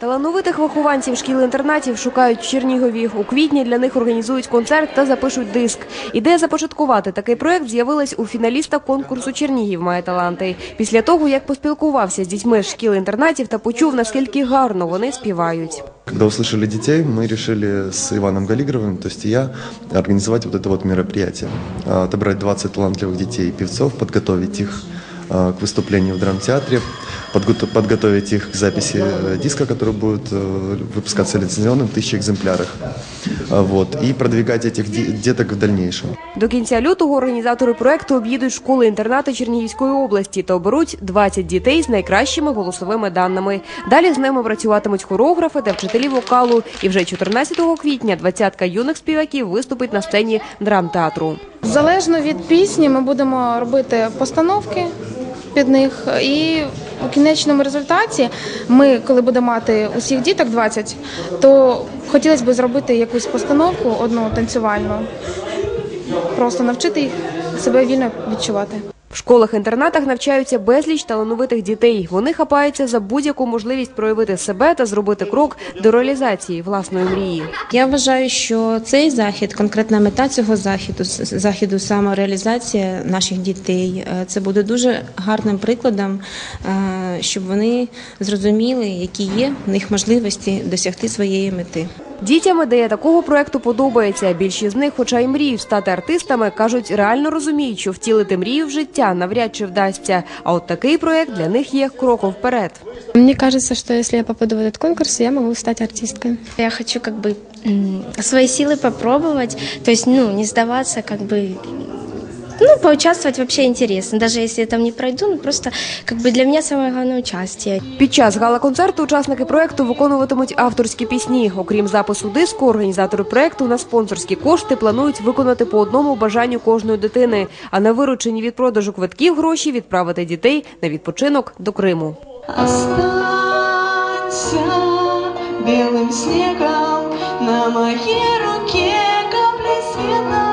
Талановитих вихованців шкіл-інтернатів шукають в Чернігові. У квітні для них організують концерт та запишуть диск. Ідея започаткувати такий проект з'явилась у фіналіста конкурсу Чернігів має таланти. Після того, як поспілкувався з дітьми з шкіл-інтернатів та почув, наскільки гарно вони співають. Когда услышали детей, мы решили с Иваном Галигровым, то есть и я, организовать вот это вот мероприятие. А, Отобрать 20 талантливых детей и певцов, подготовить их а, к выступлению в драмтеатре, подго- подготовить их к записи э, диска, который будет э, выпускаться лицензионным в тысячи экземплярах. А, Вот, и продвигать этих де- деток в дальнейшем. До кінця лютого організатори проекту об'їдуть школи-інтернати Чернігівської області та оберуть 20 дітей з найкращими голосовими даними. Далі з ними працюватимуть хореографи та вчителі вокалу. І вже 14 квітня двадцятка юних співаків виступить на сцені драмтеатру. Залежно від пісні, ми будемо робити постановки під них. І у кінечному результаті ми, коли будемо мати усіх діток 20, то хотілося б зробити якусь постановку одну танцювальну, просто навчити їх себе вільно відчувати. В школах-інтернатах навчаються безліч талановитих дітей. Вони хапаються за будь-яку можливість проявити себе та зробити крок до реалізації власної мрії. Я вважаю, що цей захід, конкретна мета цього заходу, с- заходу самореалізація наших дітей, е, це буде дуже гарним прикладом, е, щоб вони зрозуміли, які є в них можливості досягти своєї мети. Дітям ідея такого проекту подобається. Більшість з них, хоча й мріють стати артистами, кажуть, реально розуміють, що втілити мрію в життя навряд чи вдасться. А от такий проект для них є кроком вперед. Мне кажется, что если я попаду в этот конкурс, я могу стать артисткой. Я хочу как бы м, свои силы попробовать, то есть, ну, не сдаваться, как бы, ну, поучаствовать вообще интересно. Даже если я там не пройду, ну, просто, как бы, для меня самое главное участие. Під час гала-концерту учасники проекту виконуватимуть авторські пісні. Окрім запису диску, організатори проекту на спонсорські кошти планують виконати по одному бажанню кожної дитини, а на виручені від продажу квитків гроші відправити дітей на відпочинок до Криму. Останься белым снегом на моей руке капли света.